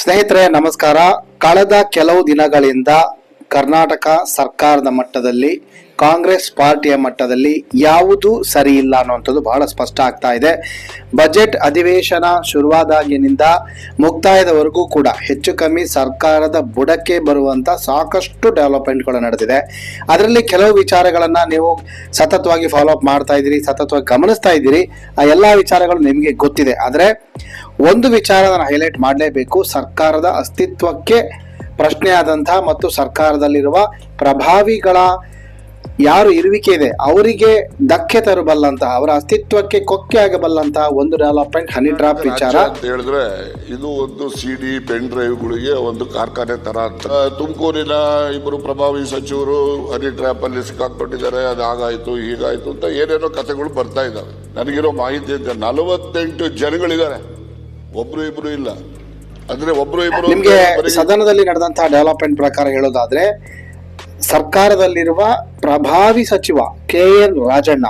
ಸ್ನೇಹಿತರೆ ನಮಸ್ಕಾರ. ಕಳೆದ ಕೆಲವು ದಿನಗಳಿಂದ ಕರ್ನಾಟಕ ಸರ್ಕಾರದ ಮಟ್ಟದಲ್ಲಿ ಕಾಂಗ್ರೆಸ್ ಪಾರ್ಟಿಯ ಮಟ್ಟದಲ್ಲಿ ಯಾವುದು ಸರಿ ಇಲ್ಲ ಅನ್ನುವಂಥದ್ದು ಬಹಳ ಸ್ಪಷ್ಟ ಆಗ್ತಾ ಇದೆ. ಬಜೆಟ್ ಅಧಿವೇಶನ ಶುರುವಾದಾಗಿನಿಂದ ಮುಕ್ತಾಯದವರೆಗೂ ಕೂಡ ಹೆಚ್ಚು ಕಮ್ಮಿ ಸರ್ಕಾರದ ಬುಡಕ್ಕೆ ಬರುವಂತ ಸಾಕಷ್ಟು ಡೆವಲಪ್ಮೆಂಟ್ಗಳು ನಡೆದಿದೆ. ಅದರಲ್ಲಿ ಕೆಲವು ವಿಚಾರಗಳನ್ನ ನೀವು ಸತತವಾಗಿ ಫಾಲೋ ಅಪ್ ಮಾಡ್ತಾ ಇದ್ದೀರಿ, ಸತತವಾಗಿ ಗಮನಿಸ್ತಾ ಇದ್ದೀರಿ. ಆ ಎಲ್ಲ ವಿಚಾರಗಳು ನಿಮಗೆ ಗೊತ್ತಿದೆ. ಆದರೆ ಒಂದು ವಿಚಾರ ನಾನು ಹೈಲೈಟ್ ಮಾಡಲೇಬೇಕು. ಸರ್ಕಾರದ ಅಸ್ತಿತ್ವಕ್ಕೆ ಪ್ರಶ್ನೆಯಾದಂತಹ ಮತ್ತು ಸರ್ಕಾರದಲ್ಲಿರುವ ಪ್ರಭಾವಿಗಳ ಯಾರು ಇರುವಿಕೆ ಇದೆ ಅವರಿಗೆ ಧಕ್ಕೆ ತರಬಲ್ಲಂತಹ ಅವರ ಅಸ್ತಿತ್ವಕ್ಕೆ ಕೊಕ್ಕೆ ಆಗಬಲ್ಲಂತಹ ಒಂದು ಡೆವಲಪ್ಮೆಂಟ್ ಹನಿ ಡ್ರಾಪ್ ವಿಚಾರ. ಅಂತ ಹೇಳಿದ್ರೆ ಇದು ಒಂದು ಸಿಡಿ ಪೆನ್ ಡ್ರೈವ್ಗಳಿಗೆ ಒಂದು ಕಾರ್ಖಾನೆ ತರ ಅಂತ. ತುಮಕೂರಿನ ಇಬ್ಬರು ಪ್ರಭಾವಿ ಸಚಿವರು ಹನಿ ಡ್ರಾಪ್ ಅಲ್ಲಿ ಸಿಕ್ಕಾಕೊಂಡಿದ್ದಾರೆ ಅದು ಹಾಗಾಯ್ತು ಹೀಗಾಯ್ತು ಅಂತ ಏನೇನೋ ಕಥೆಗಳು ಬರ್ತಾ ಇದಾವೆ. ನನಗಿರೋ ಮಾಹಿತಿ ಅಂತ ನಲವತ್ತೆಂಟು ಜನಗಳಿದ್ದಾರೆ. ಒಬ್ರು ಇಬ್ರು ಇಲ್ಲ. ಅಂದ್ರೆ ಒಬ್ರು ಇಬ್ರು ನಿಮ್ಗೆ ಸದನದಲ್ಲಿ ನಡೆದಂತಹ ಡೆವಲಪ್ಮೆಂಟ್ ಪ್ರಕಾರ ಹೇಳೋದಾದ್ರೆ ಸರ್ಕಾರದಲ್ಲಿರುವ ಪ್ರಭಾವಿ ಸಚಿವ ಕೆ ಎನ್ ರಾಜಣ್ಣ.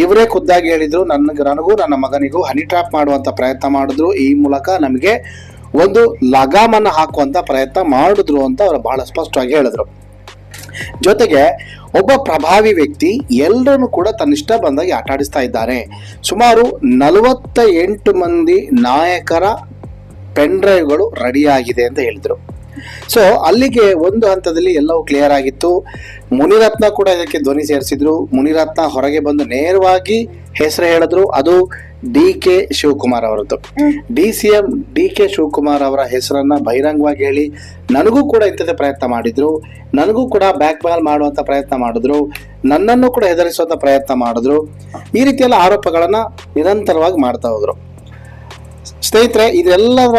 ಇವರೇ ಖುದ್ದಾಗಿ ಹೇಳಿದ್ರು ನನಗೆ ನನಗೂ ನನ್ನ ಮಗನಿಗೂ ಹನಿ ಟ್ರಾಪ್ ಮಾಡುವಂತ ಪ್ರಯತ್ನ ಮಾಡಿದ್ರು. ಈ ಮೂಲಕ ನಮಗೆ ಒಂದು ಲಗಾಮನ್ನ ಹಾಕುವಂತ ಪ್ರಯತ್ನ ಮಾಡಿದ್ರು ಅಂತ ಅವರು ಬಹಳ ಸ್ಪಷ್ಟವಾಗಿ ಹೇಳಿದ್ರು. ಜೊತೆಗೆ ಒಬ್ಬ ಪ್ರಭಾವಿ ವ್ಯಕ್ತಿ ಎಲ್ಲರನ್ನು ಕೂಡ ತನ್ನಿಷ್ಟ ಬಂದಾಗಿ ಆಟಾಡಿಸ್ತಾ ಇದ್ದಾರೆ. ಸುಮಾರು ನಲವತ್ತ ಎಂಟು ಮಂದಿ ನಾಯಕರ ಪೆನ್ ಡ್ರೈವ್ಗಳು ರೆಡಿಯಾಗಿದೆ ಅಂತ ಹೇಳಿದ್ರು. ಸೊ ಅಲ್ಲಿಗೆ ಒಂದು ಹಂತದಲ್ಲಿ ಎಲ್ಲವೂ ಕ್ಲಿಯರ್ ಆಗಿತ್ತು. ಮುನಿರತ್ನ ಕೂಡ ಇದಕ್ಕೆ ಧ್ವನಿ ಸೇರಿಸಿದ್ರು. ಮುನಿರತ್ನ ಹೊರಗೆ ಬಂದು ನೇರವಾಗಿ ಹೆಸರು ಹೇಳಿದ್ರು. ಅದು ಡಿ ಕೆ ಶಿವಕುಮಾರ್ ಅವರದ್ದು. D C M D K Shivakumar ಅವರ ಹೆಸರನ್ನ ಬಹಿರಂಗವಾಗಿ ಹೇಳಿ ನನಗೂ ಕೂಡ ಇಂಥದ್ದೇ ಪ್ರಯತ್ನ ಮಾಡಿದ್ರು. ನನಗೂ ಕೂಡ ಬ್ಯಾಕ್ ಬಾಲ್ ಮಾಡುವಂತ ಪ್ರಯತ್ನ ಮಾಡಿದ್ರು. ನನ್ನನ್ನು ಕೂಡ ಹೆದರಿಸುವಂತ ಪ್ರಯತ್ನ ಮಾಡಿದ್ರು. ಈ ರೀತಿಯೆಲ್ಲ ಆರೋಪಗಳನ್ನ ನಿರಂತರವಾಗಿ ಮಾಡ್ತಾ ಹೋದ್ರು. ಸ್ನೇಹಿತರೆ ಇದೆಲ್ಲರ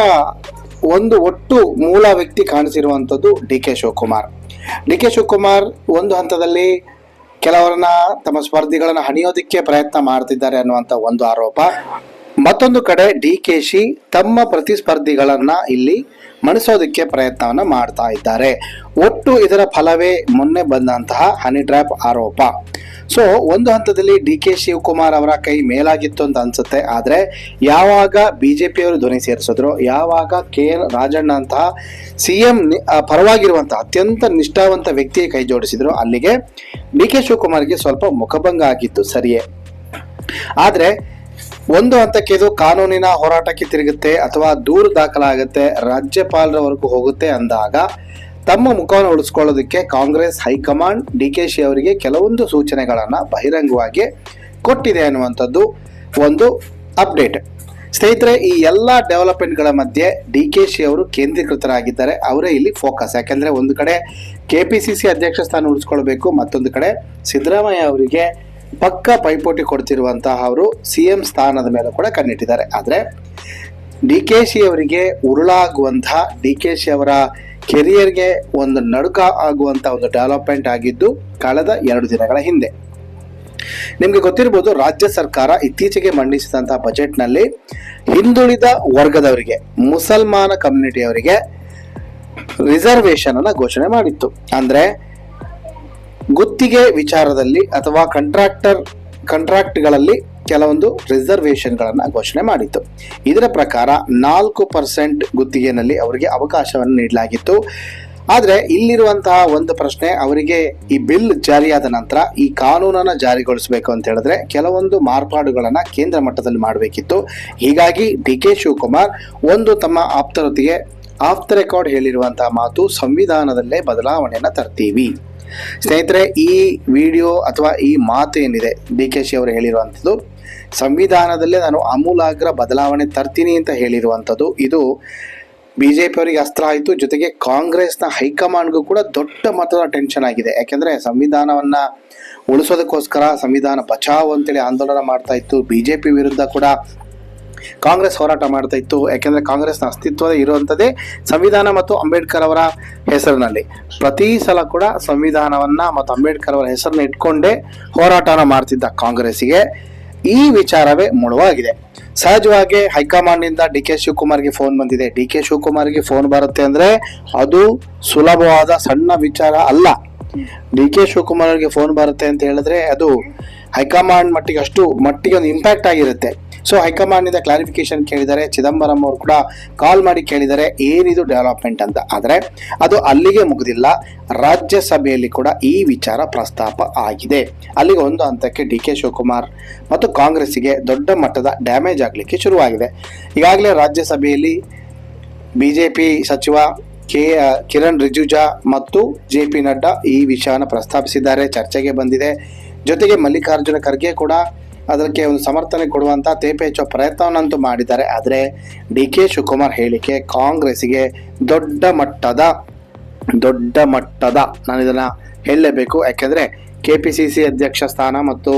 ಒಂದು ಒಟ್ಟು ಮೂಲ ವ್ಯಕ್ತಿ ಕಾಣಿಸಿರುವಂಥದ್ದು D K Shivakumar. D K Shivakumar ಒಂದು ಹಂತದಲ್ಲಿ ಕೆಲವರನ್ನ ತಮ್ಮ ಸ್ಪರ್ಧಿಗಳನ್ನ ಹಣಿಯೋದಕ್ಕೆ ಪ್ರಯತ್ನ ಮಾಡ್ತಿದ್ದಾರೆ ಅನ್ನುವಂಥ ಒಂದು ಆರೋಪ. ಮತ್ತೊಂದು ಕಡೆ ಡಿ ಕೆ ಶಿ ತಮ್ಮ ಪ್ರತಿಸ್ಪರ್ಧಿಗಳನ್ನ ಇಲ್ಲಿ ಮಣಿಸೋದಕ್ಕೆ ಪ್ರಯತ್ನವನ್ನ ಮಾಡ್ತಾ ಇದ್ದಾರೆ. ಒಟ್ಟು ಇದರ ಫಲವೇ ಮೊನ್ನೆ ಬಂದಂತಹ ಹನಿ ಟ್ರ್ಯಾಪ್ ಆರೋಪ. ಸೊ ಒಂದು ಹಂತದಲ್ಲಿ ಡಿ ಕೆ ಶಿವಕುಮಾರ್ ಅವರ ಕೈ ಮೇಲಾಗಿತ್ತು ಅಂತ ಅನ್ಸುತ್ತೆ. ಆದರೆ, ಯಾವಾಗ ಬಿಜೆಪಿ ಅವರು ಧ್ವನಿ ಸೇರಿಸಿದ್ರು, ಯಾವಾಗ ಕೆ ಎನ್ ರಾಜಣ್ಣ ಅಂತಹ ಸಿ ಎಂ ಪರವಾಗಿರುವಂತಹ ಅತ್ಯಂತ ನಿಷ್ಠಾವಂತ ವ್ಯಕ್ತಿ ಕೈ ಜೋಡಿಸಿದ್ರು, ಅಲ್ಲಿಗೆ ಡಿ ಕೆ ಶಿವಕುಮಾರ್ಗೆ ಸ್ವಲ್ಪ ಮುಖಭಂಗ ಆಗಿತ್ತು ಸರಿಯೇ. ಆದ್ರೆ ಒಂದು ಹಂತಕ್ಕೆ ಇದು ಕಾನೂನಿನ ಹೋರಾಟಕ್ಕೆ ತಿರುಗುತ್ತೆ ಅಥವಾ ದೂರು ದಾಖಲಾಗುತ್ತೆ, ರಾಜ್ಯಪಾಲರವರೆಗೂ ಹೋಗುತ್ತೆ ಅಂದಾಗ ತಮ್ಮ ಮುಖವನ್ನು ಉಳಿಸ್ಕೊಳ್ಳೋದಕ್ಕೆ Congress high command, D K Shi ಅವರಿಗೆ ಕೆಲವೊಂದು ಸೂಚನೆಗಳನ್ನು ಬಹಿರಂಗವಾಗಿ ಕೊಟ್ಟಿದೆ ಅನ್ನುವಂಥದ್ದು ಒಂದು ಅಪ್ಡೇಟ್. ಸ್ನೇಹಿತರೆ, ಈ ಎಲ್ಲ ಡೆವಲಪ್ಮೆಂಟ್ಗಳ ಮಧ್ಯೆ ಡಿ ಕೆ ಶಿ ಅವರು ಕೇಂದ್ರೀಕೃತರಾಗಿದ್ದಾರೆ. ಅವರೇ ಇಲ್ಲಿ ಫೋಕಸ್. ಯಾಕೆಂದರೆ ಒಂದು ಕಡೆ ಕೆ ಪಿ ಸಿ ಸಿ ಅಧ್ಯಕ್ಷ ಸ್ಥಾನ ಉಳಿಸ್ಕೊಳ್ಬೇಕು, ಮತ್ತೊಂದು ಕಡೆ ಸಿದ್ದರಾಮಯ್ಯ ಅವರಿಗೆ ಪಕ್ಕ ಪೈಪೋಟಿ ಕೊಡ್ತಿರುವಂತಹ ಅವರು ಸಿ ಎಂ ಸ್ಥಾನದ ಮೇಲೆ ಕೂಡ ಕಣ್ಣಿಟ್ಟಿದ್ದಾರೆ. ಆದರೆ ಡಿ ಕೆ ಶಿ ಅವರಿಗೆ ಉರುಳಾಗುವಂತಹ ಡಿ ಕೆ ಶಿ ಅವರ ಕೆರಿಯರ್ಗೆ ಒಂದು ನಡುಕ ಆಗುವಂಥ ಒಂದು ಡೆವಲಪ್ಮೆಂಟ್ ಆಗಿದ್ದು ಕಳೆದ ಎರಡು ದಿನಗಳ ಹಿಂದೆ. ನಿಮಗೆ ಗೊತ್ತಿರಬಹುದು ರಾಜ್ಯ ಸರ್ಕಾರ ಇತ್ತೀಚೆಗೆ ಮಂಡಿಸಿದಂತಹ ಬಜೆಟ್ನಲ್ಲಿ ಹಿಂದುಳಿದ ವರ್ಗದವರಿಗೆ, ಮುಸಲ್ಮಾನ ಕಮ್ಯುನಿಟಿಯವರಿಗೆ ರಿಸರ್ವೇಶನ್ ಅನ್ನು ಘೋಷಣೆ ಮಾಡಿತ್ತು. ಅಂದ್ರೆ ಗುತ್ತಿಗೆ ವಿಚಾರದಲ್ಲಿ ಅಥವಾ ಕಂಟ್ರಾಕ್ಟರ್ ಕಂಟ್ರಾಕ್ಟ್ಗಳಲ್ಲಿ ಕೆಲವೊಂದು ರಿಸರ್ವೇಷನ್ಗಳನ್ನು ಘೋಷಣೆ ಮಾಡಿತ್ತು. ಇದರ ಪ್ರಕಾರ ನಾಲ್ಕು ಪರ್ಸೆಂಟ್ ಗುತ್ತಿಗೆನಲ್ಲಿ ಅವರಿಗೆ ಅವಕಾಶವನ್ನು ನೀಡಲಾಗಿತ್ತು. ಆದರೆ ಇಲ್ಲಿರುವಂತಹ ಒಂದು ಪ್ರಶ್ನೆ, ಅವರಿಗೆ ಈ ಬಿಲ್ ಜಾರಿಯಾದ ನಂತರ ಈ ಕಾನೂನನ್ನು ಜಾರಿಗೊಳಿಸಬೇಕು ಅಂತ ಹೇಳಿದ್ರೆ ಕೆಲವೊಂದು ಮಾರ್ಪಾಡುಗಳನ್ನು ಕೇಂದ್ರ ಮಟ್ಟದಲ್ಲಿ ಮಾಡಬೇಕಿತ್ತು. ಹೀಗಾಗಿ ಡಿ ಕೆ ಶಿವಕುಮಾರ್ ಒಂದು ತಮ್ಮ ಆಪ್ತರೊತ್ತಿಗೆ ಆಫ್ ದ ರೆಕಾರ್ಡ್ ಹೇಳಿರುವಂತಹ ಮಾತು ಸಂವಿಧಾನದಲ್ಲೇ ಬದಲಾವಣೆಯನ್ನು ತರ್ತೀವಿ. ಸ್ನೇಹಿತರೆ, ಈ ವಿಡಿಯೋ ಅಥವಾ ಈ ಮಾತು ಏನಿದೆ, ಡಿ ಕೆ ಶಿ ಅವರು ಹೇಳಿರುವಂಥದ್ದು, ಸಂವಿಧಾನದಲ್ಲೇ ನಾನು ಅಮೂಲಾಗ್ರ ಬದಲಾವಣೆ ತರ್ತೀನಿ ಅಂತ ಹೇಳಿರುವಂಥದ್ದು. ಇದು ಬಿ ಜೆ ಪಿ ಅವರಿಗೆ ಅಸ್ತ್ರ ಆಯಿತು, ಜೊತೆಗೆ ಕಾಂಗ್ರೆಸ್ನ ಹೈಕಮಾಂಡ್ಗೂ ಕೂಡ ದೊಡ್ಡ ಮಟ್ಟದ ಟೆನ್ಷನ್ ಆಗಿದೆ. ಯಾಕೆಂದರೆ ಸಂವಿಧಾನವನ್ನು ಉಳಿಸೋದಕ್ಕೋಸ್ಕರ, ಸಂವಿಧಾನ ಬಚಾವ್ ಅಂತೇಳಿ ಆಂದೋಲನ ಮಾಡ್ತಾ ಇತ್ತು. ಬಿ ಜೆ ಪಿ ವಿರುದ್ಧ ಕೂಡ ಕಾಂಗ್ರೆಸ್ ಹೋರಾಟ ಮಾಡ್ತಾ ಇತ್ತು. ಯಾಕೆಂದರೆ ಕಾಂಗ್ರೆಸ್ನ ಅಸ್ತಿತ್ವದ ಇರುವಂಥದ್ದೇ ಸಂವಿಧಾನ ಮತ್ತು ಅಂಬೇಡ್ಕರ್ ಅವರ ಹೆಸರಿನಲ್ಲಿ. ಪ್ರತಿ ಸಲ ಕೂಡ ಸಂವಿಧಾನವನ್ನ ಮತ್ತು ಅಂಬೇಡ್ಕರ್ ಅವರ ಹೆಸರನ್ನ ಇಟ್ಕೊಂಡೇ ಹೋರಾಟನ ಮಾಡ್ತಿದ್ದ ಕಾಂಗ್ರೆಸ್ಸಿಗೆ ಈ ವಿಚಾರವೇ ಮುಳುವಾಗಿದೆ. ಸಹಜವಾಗಿ ಹೈಕಮಾಂಡ್ನಿಂದ ಡಿ ಕೆ ಶಿವಕುಮಾರ್ಗೆ ಫೋನ್ ಬಂದಿದೆ. ಡಿ ಕೆ ಶಿವಕುಮಾರ್ಗೆ ಫೋನ್ ಬರುತ್ತೆ ಅಂದ್ರೆ ಅದು ಸುಲಭವಾದ ಸಣ್ಣ ವಿಚಾರ ಅಲ್ಲ. ಡಿ ಕೆ ಶಿವಕುಮಾರ್ ಅವರಿಗೆ ಫೋನ್ ಬರುತ್ತೆ ಅಂತ ಹೇಳಿದ್ರೆ ಅದು ಹೈಕಮಾಂಡ್ ಮಟ್ಟಿಗೆ ಅಷ್ಟು ಮಟ್ಟಿಗೆ ಒಂದು ಇಂಪ್ಯಾಕ್ಟ್ ಆಗಿರುತ್ತೆ. ಸೊ ಹೈಕಮಾಂಡ್ನಿಂದ ಕ್ಲಾರಿಫಿಕೇಶನ್ ಕೇಳಿದರೆ, ಚಿದಂಬರಂ ಅವರು ಕೂಡ ಕಾಲ್ ಮಾಡಿ ಕೇಳಿದರೆ, ಏನಿದು ಡೆವಲಪ್ಮೆಂಟ್ ಅಂತ. ಆದರೆ, ಅದು ಅಲ್ಲಿಗೆ ಮುಗಿದಿಲ್ಲ. ರಾಜ್ಯಸಭೆಯಲ್ಲಿ ಕೂಡ ಈ ವಿಚಾರ ಪ್ರಸ್ತಾಪ ಆಗಿದೆ. ಅಲ್ಲಿಗೆ ಒಂದು ಹಂತಕ್ಕೆ ಡಿ ಕೆ ಶಿವಕುಮಾರ್ ಮತ್ತು ಕಾಂಗ್ರೆಸ್ಸಿಗೆ ದೊಡ್ಡ ಮಟ್ಟದ ಡ್ಯಾಮೇಜ್ ಆಗಲಿಕ್ಕೆ ಶುರುವಾಗಿದೆ. ಈಗಾಗಲೇ ರಾಜ್ಯಸಭೆಯಲ್ಲಿ ಬಿಜೆಪಿ ಸಚಿವ ಕೆ ಕಿರಣ್ ರಿಜಿಜಾ ಮತ್ತು ಜೆ ಪಿ ನಡ್ಡಾ ಈ ವಿಷಯವನ್ನು ಪ್ರಸ್ತಾಪಿಸಿದ್ದಾರೆ. ಚರ್ಚೆಗೆ ಬಂದಿದೆ. ಜೊತೆಗೆ ಮಲ್ಲಿಕಾರ್ಜುನ ಖರ್ಗೆ ಕೂಡ ಅದಕ್ಕೆ ಒಂದು ಸಮರ್ಥನೆ ಕೊಡುವಂಥ ಹೆಚ್ಚುವ ಪ್ರಯತ್ನವನ್ನಂತೂ ಮಾಡಿದ್ದಾರೆ. ಆದರೆ ಡಿ ಕೆ ಶಿವಕುಮಾರ್ ಹೇಳಿಕೆ ಕಾಂಗ್ರೆಸ್ಸಿಗೆ ದೊಡ್ಡ ಮಟ್ಟದ ದೊಡ್ಡ ಮಟ್ಟದ ನಾನು ಇದನ್ನು ಹೇಳಲೇಬೇಕು. ಯಾಕೆಂದರೆ ಕೆ ಪಿ ಸಿ ಸಿ ಅಧ್ಯಕ್ಷ ಸ್ಥಾನ ಮತ್ತು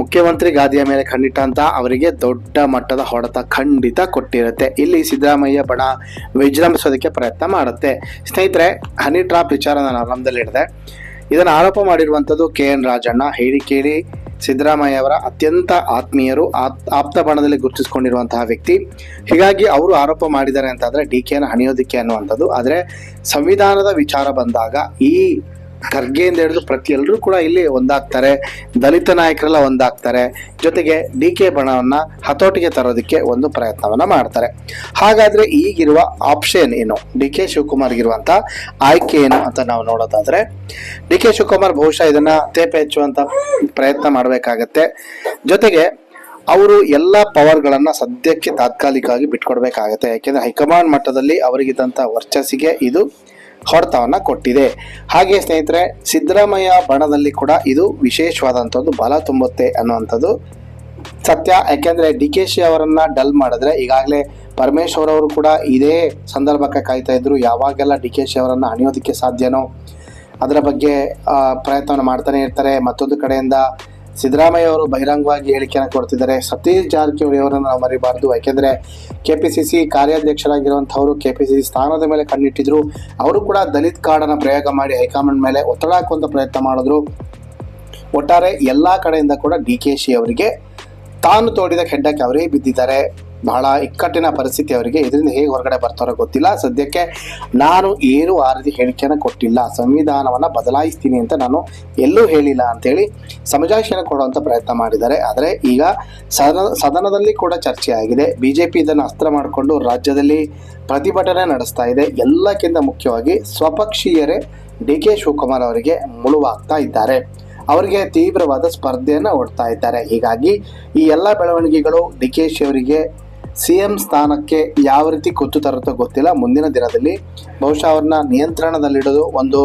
ಮುಖ್ಯಮಂತ್ರಿ ಗಾದಿಯ ಮೇಲೆ ಖಂಡಿತ ಅಂತ ಅವರಿಗೆ ದೊಡ್ಡ ಮಟ್ಟದ ಹೊಡೆತ ಖಂಡಿತ ಕೊಟ್ಟಿರುತ್ತೆ. ಇಲ್ಲಿ ಸಿದ್ದರಾಮಯ್ಯ ಬಣ ವಿಜೃಂಭಿಸೋದಕ್ಕೆ ಪ್ರಯತ್ನ ಮಾಡುತ್ತೆ. ಸ್ನೇಹಿತರೆ, ಹನಿ ಟ್ರಾಪ್ ವಿಚಾರ ನಾನು ಆರಂಭದಲ್ಲಿ ಹೇಳಿದೆ. ಇದನ್ನು ಆರೋಪ ಮಾಡಿರುವಂಥದ್ದು ಕೆ ಎನ್ ರಾಜಣ್ಣ. ಹೇಳಿ ಕೇಳಿ. ಸಿದ್ದರಾಮಯ್ಯ ಅವರ ಅತ್ಯಂತ ಆತ್ಮೀಯರು ಆಪ್, ಆಪ್ತ ಬಣದಲ್ಲಿ ಗುರುತಿಸಿಕೊಂಡಿರುವಂತಹ ವ್ಯಕ್ತಿ. ಹೀಗಾಗಿ ಅವರು ಆರೋಪ ಮಾಡಿದ್ದಾರೆ ಅಂತಂದ್ರೆ ಡಿ ಕೆನ ಹಣಿಯೋದಿಕ್ಕೆ ಅನ್ನುವಂಥದ್ದು. ಆದರೆ ಸಂವಿಧಾನದ ವಿಚಾರ ಬಂದಾಗ ಈ ಖರ್ಗೆಯಿಂದ ಹಿಡಿದು ಪ್ರತಿ ಎಲ್ಲರೂ ಕೂಡ ಇಲ್ಲಿ ಒಂದಾಗ್ತಾರೆ. ದಲಿತ ನಾಯಕರೆಲ್ಲ ಒಂದಾಗ್ತಾರೆ. ಜೊತೆಗೆ ಡಿ ಕೆ ಬಣವನ್ನ ಹತೋಟಿಗೆ ತರೋದಕ್ಕೆ ಒಂದು ಪ್ರಯತ್ನವನ್ನ ಮಾಡ್ತಾರೆ. ಹಾಗಾದ್ರೆ ಈಗಿರುವ ಆಪ್ಷನ್ ಏನು? ಡಿ ಕೆ ಶಿವಕುಮಾರ್ಗಿರುವಂತ ಆಯ್ಕೆ ಏನು ಅಂತ ನಾವು ನೋಡೋದಾದ್ರೆ, ಡಿ ಕೆ ಶಿವಕುಮಾರ್ ಬಹುಶಃ ಇದನ್ನ ತೇಪೆ ಹೆಚ್ಚುವಂತ ಪ್ರಯತ್ನ ಮಾಡಬೇಕಾಗತ್ತೆ. ಜೊತೆಗೆ ಅವರು ಎಲ್ಲ ಪವರ್ಗಳನ್ನು ಸದ್ಯಕ್ಕೆ ತಾತ್ಕಾಲಿಕವಾಗಿ ಬಿಟ್ಕೊಡ್ಬೇಕಾಗತ್ತೆ. ಯಾಕೆಂದರೆ ಹೈಕಮಾಂಡ್ ಮಟ್ಟದಲ್ಲಿ ಅವರಿಗಿದ್ದಂಥ ವರ್ಚಸ್ಸಿಗೆ ಇದು ಹೊಡೆತವನ್ನ ಕೊಟ್ಟಿದೆ. ಹಾಗೆ ಸ್ನೇಹಿತರೆ, ಸಿದ್ದರಾಮಯ್ಯ ಬಣದಲ್ಲಿ ಕೂಡ ಇದು ವಿಶೇಷವಾದಂಥದ್ದು, ಬಲ ತುಂಬುತ್ತೆ ಅನ್ನುವಂಥದ್ದು ಸತ್ಯ. ಯಾಕೆಂದರೆ ಡಿ ಕೆ ಶಿ ಅವರನ್ನು ಡಲ್ ಮಾಡಿದ್ರೆ ಈಗಾಗಲೇ ಪರಮೇಶ್ವರ್ ಅವರು ಕೂಡ ಇದೇ ಸಂದರ್ಭಕ್ಕೆ ಕಾಯ್ತಾ ಇದ್ರು, ಯಾವಾಗೆಲ್ಲ ಡಿ ಕೆ ಶಿ ಅವರನ್ನು ಹಣಿಯೋದಕ್ಕೆ ಸಾಧ್ಯನೋ, ಅದರ ಬಗ್ಗೆ ಪ್ರಯತ್ನವನ್ನು ಮಾಡ್ತಾನೆ ಇರ್ತಾರೆ. ಮತ್ತೊಂದು ಕಡೆಯಿಂದ ಸಿದ್ದರಾಮಯ್ಯ ಅವರು ಬಹಿರಂಗವಾಗಿ ಹೇಳಿಕೆಯನ್ನು ಕೊಡ್ತಿದ್ದಾರೆ. ಸತೀಶ್ ಜಾರಕಿಹೊಳಿ ಅವರನ್ನು ನಾವು ಮರಿಬಾರ್ದು. ಯಾಕೆಂದ್ರೆ ಕೆ ಪಿ ಸಿ ಸಿ ಕಾರ್ಯಾಧ್ಯಕ್ಷರಾಗಿರುವಂಥವರು ಕೆ ಪಿ ಸಿ ಸಿ ಸ್ಥಾನದ ಮೇಲೆ ಕಣ್ಣಿಟ್ಟಿದ್ರು. ಅವರು ಕೂಡ ದಲಿತ್ ಕಾರ್ಡನ್ನು ಪ್ರಯೋಗ ಮಾಡಿ ಹೈಕಮಾಂಡ್ ಮೇಲೆ ಒತ್ತಡ ಹಾಕುವಂಥ ಪ್ರಯತ್ನ ಮಾಡಿದ್ರು. ಒಟ್ಟಾರೆ ಎಲ್ಲ ಕಡೆಯಿಂದ ಕೂಡ ಡಿ ಕೆ ಶಿ ಅವರಿಗೆ ತಾನು ತೋಡಿದ ಕೆಡ್ಡಕ್ಕೆ ಅವರೇ ಬಿದ್ದಿದ್ದಾರೆ. ಬಹಳ ಇಕ್ಕಟ್ಟಿನ ಪರಿಸ್ಥಿತಿ ಅವರಿಗೆ. ಇದರಿಂದ ಹೇಗೆ ಹೊರಗಡೆ ಬರ್ತಾರೋ ಗೊತ್ತಿಲ್ಲ. ಸದ್ಯಕ್ಕೆ ನಾನು ಏನು ಆ ರೀತಿ ಹೇಳಿಕೆಯನ್ನು ಕೊಟ್ಟಿಲ್ಲ. ಸಂವಿಧಾನವನ್ನು ಬದಲಾಯಿಸ್ತೀನಿ ಅಂತ ನಾನು ಎಲ್ಲೂ ಹೇಳಿಲ್ಲ ಅಂತೇಳಿ ಸಮಜಾಯಿಷಿಯನ್ನು ಕೊಡುವಂಥ ಪ್ರಯತ್ನ ಮಾಡಿದ್ದಾರೆ. ಆದರೆ ಈಗ ಸದನ, ಸದನದಲ್ಲಿ ಕೂಡ ಚರ್ಚೆ ಆಗಿದೆ ಬಿ ಜೆ ಪಿ ಇದನ್ನು ಅಸ್ತ್ರ ಮಾಡಿಕೊಂಡು ರಾಜ್ಯದಲ್ಲಿ ಪ್ರತಿಭಟನೆ ನಡೆಸ್ತಾ ಇದೆ. ಎಲ್ಲಕ್ಕಿಂತ ಮುಖ್ಯವಾಗಿ ಸ್ವಪಕ್ಷೀಯರೇ ಡಿ ಕೆ ಶಿವಕುಮಾರ್ ಅವರಿಗೆ ಮುಳುವಾಗ್ತಾ ಇದ್ದಾರೆ. ಅವರಿಗೆ ತೀವ್ರವಾದ ಸ್ಪರ್ಧೆಯನ್ನು ಒಡ್ತಾ ಇದ್ದಾರೆ. ಹೀಗಾಗಿ ಈ ಎಲ್ಲ ಬೆಳವಣಿಗೆಗಳು ಡಿ ಕೆ ಶಿ ಅವರಿಗೆ ಸಿ ಎಂ ಸ್ಥಾನಕ್ಕೆ ಯಾವ ರೀತಿ ಕುತ್ತು ತರುತ್ತೋ ಗೊತ್ತಿಲ್ಲ. ಮುಂದಿನ ದಿನದಲ್ಲಿ ಬಹುಶಃ ಅವ್ರನ್ನ ನಿಯಂತ್ರಣದಲ್ಲಿಡೋದು ಒಂದು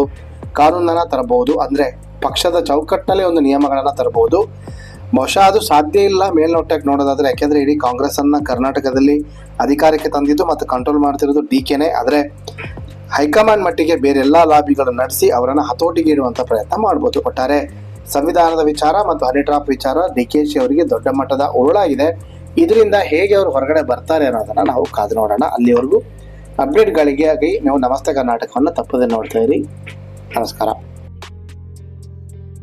ಕಾನೂನನ್ನು ತರಬಹುದು. ಅಂದರೆ ಪಕ್ಷದ ಚೌಕಟ್ಟಿನಲ್ಲಿ ಒಂದು ನಿಯಮಗಳನ್ನು ತರಬಹುದು. ಬಹುಶಃ ಅದು ಸಾಧ್ಯ ಇಲ್ಲ ಮೇಲ್ನೋಟಕ್ಕೆ ನೋಡೋದಾದ್ರೆ. ಯಾಕೆಂದ್ರೆ ಇಡೀ ಕಾಂಗ್ರೆಸ್ ಅನ್ನ ಕರ್ನಾಟಕದಲ್ಲಿ ಅಧಿಕಾರಕ್ಕೆ ತಂದಿದ್ದು ಮತ್ತು ಕಂಟ್ರೋಲ್ ಮಾಡ್ತಿರೋದು ಡಿ ಕೆನೆ. ಆದರೆ ಹೈಕಮಾಂಡ್ ಮಟ್ಟಿಗೆ ಬೇರೆ ಎಲ್ಲಾ ಲಾಬಿಗಳನ್ನು ನಡೆಸಿ ಅವರನ್ನು ಹತೋಟಿಗೆ ಇಡುವಂತ ಪ್ರಯತ್ನ ಮಾಡ್ಬೋದು. ಒಟ್ಟಾರೆ ಸಂವಿಧಾನದ ವಿಚಾರ ಮತ್ತು ಹನಿ ಟ್ರಾಪ್ ವಿಚಾರ ಡಿ ಕೆ ಶಿ ಅವರಿಗೆ ದೊಡ್ಡ ಮಟ್ಟದ ಉರುಳಾಗಿದೆ. ಇದರಿಂದ ಹೇಗೆ ಅವರು ಹೊರಗಡೆ ಬರ್ತಾರೆ ಅನ್ನೋದನ್ನ ನಾವು ಕಾದು ನೋಡೋಣ. ಅಲ್ಲಿವರೆಗೂ ಅಪ್ಡೇಟ್ಗಳಿಗೆ ಆಗಿ ನೀವು ನಮಸ್ತೆ ಕರ್ನಾಟಕವನ್ನು ತಪ್ಪದೆ ನೋಡ್ತಾ ಇರಿ. ನಮಸ್ಕಾರ.